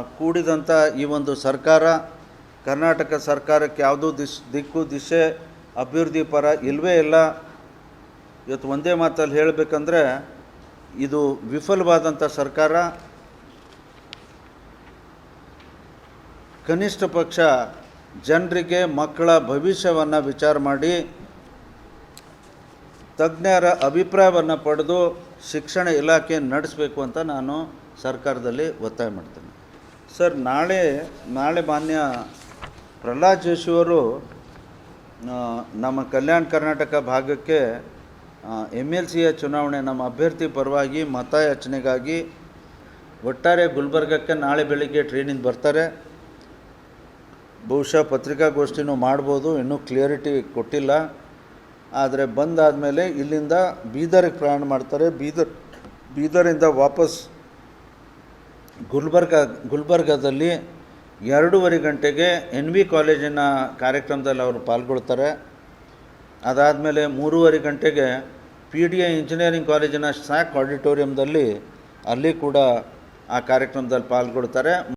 ಕೂಡಿದಂಥ ಈ ಒಂದು ಸರ್ಕಾರ, ಕರ್ನಾಟಕ ಸರ್ಕಾರಕ್ಕೆ ಯಾವುದೂ ದಿಶ್, ದಿಕ್ಕು, ದಿಶೆ, ಅಭಿವೃದ್ಧಿ ಪರ ಇಲ್ಲವೇ ಇಲ್ಲ. ಇವತ್ತು ಒಂದೇ ಮಾತಲ್ಲಿ ಹೇಳಬೇಕಂದ್ರೆ, ಇದು ವಿಫಲವಾದಂಥ ಸರ್ಕಾರ. ಕನಿಷ್ಠ ಪಕ್ಷ ಜನರಿಗೆ ಮಕ್ಕಳ ಭವಿಷ್ಯವನ್ನು ವಿಚಾರ ಮಾಡಿ, ತಜ್ಞರ ಅಭಿಪ್ರಾಯವನ್ನು ಪಡೆದು ಶಿಕ್ಷಣ ಇಲಾಖೆ ನಡೆಸಬೇಕು ಅಂತ ನಾನು ಸರ್ಕಾರದಲ್ಲಿ ಒತ್ತಾಯ ಮಾಡ್ತೇನೆ. ಸರ್, ನಾಳೆ ನಾಳೆ ಮಾನ್ಯ ಪ್ರಹ್ಲಾದ್ ಜೋಶಿಯವರು ನಮ್ಮ ಕಲ್ಯಾಣ ಕರ್ನಾಟಕ ಭಾಗಕ್ಕೆ ಎಂ ಎಲ್ ಸಿಯ ಚುನಾವಣೆ, ನಮ್ಮ ಅಭ್ಯರ್ಥಿ ಪರವಾಗಿ ಮತಯಾಚನೆಗಾಗಿ ಒಟ್ಟಾರೆ ಗುಲ್ಬರ್ಗಕ್ಕೆ ನಾಳೆ ಬೆಳಿಗ್ಗೆ ಟ್ರೈನಿಂದ ಬರ್ತಾರೆ. ಬಹುಶಃ ಪತ್ರಿಕಾಗೋಷ್ಠಿನೂ ಮಾಡ್ಬೋದು, ಇನ್ನೂ ಕ್ಲಿಯರಿಟಿ ಕೊಟ್ಟಿಲ್ಲ. ಆದರೆ ಬಂದಾದಮೇಲೆ ಇಲ್ಲಿಂದ ಬೀದರ್ಗೆ ಪ್ರಯಾಣ ಮಾಡ್ತಾರೆ. ಬೀದರ್ ಬೀದರಿಂದ ವಾಪಸ್ ಗುಲ್ಬರ್ಗ, ಗುಲ್ಬರ್ಗದಲ್ಲಿ ಎರಡೂವರೆ ಗಂಟೆಗೆ ಎನ್ ವಿ ಕಾಲೇಜಿನ ಕಾರ್ಯಕ್ರಮದಲ್ಲಿ ಅವರು ಪಾಲ್ಗೊಳ್ತಾರೆ. ಅದಾದಮೇಲೆ ಮೂರುವರೆ ಗಂಟೆಗೆ ಪಿ ಡಿ ಎ ಇಂಜಿನಿಯರಿಂಗ್ ಕಾಲೇಜಿನ ಸ್ಯಾಕ್ ಆಡಿಟೋರಿಯಂದಲ್ಲಿ ಅಲ್ಲಿ ಕೂಡ ಆ ಕಾರ್ಯಕ್ರಮದಲ್ಲಿ ಪಾಲ್ಗೊಳ್ತಾರೆ.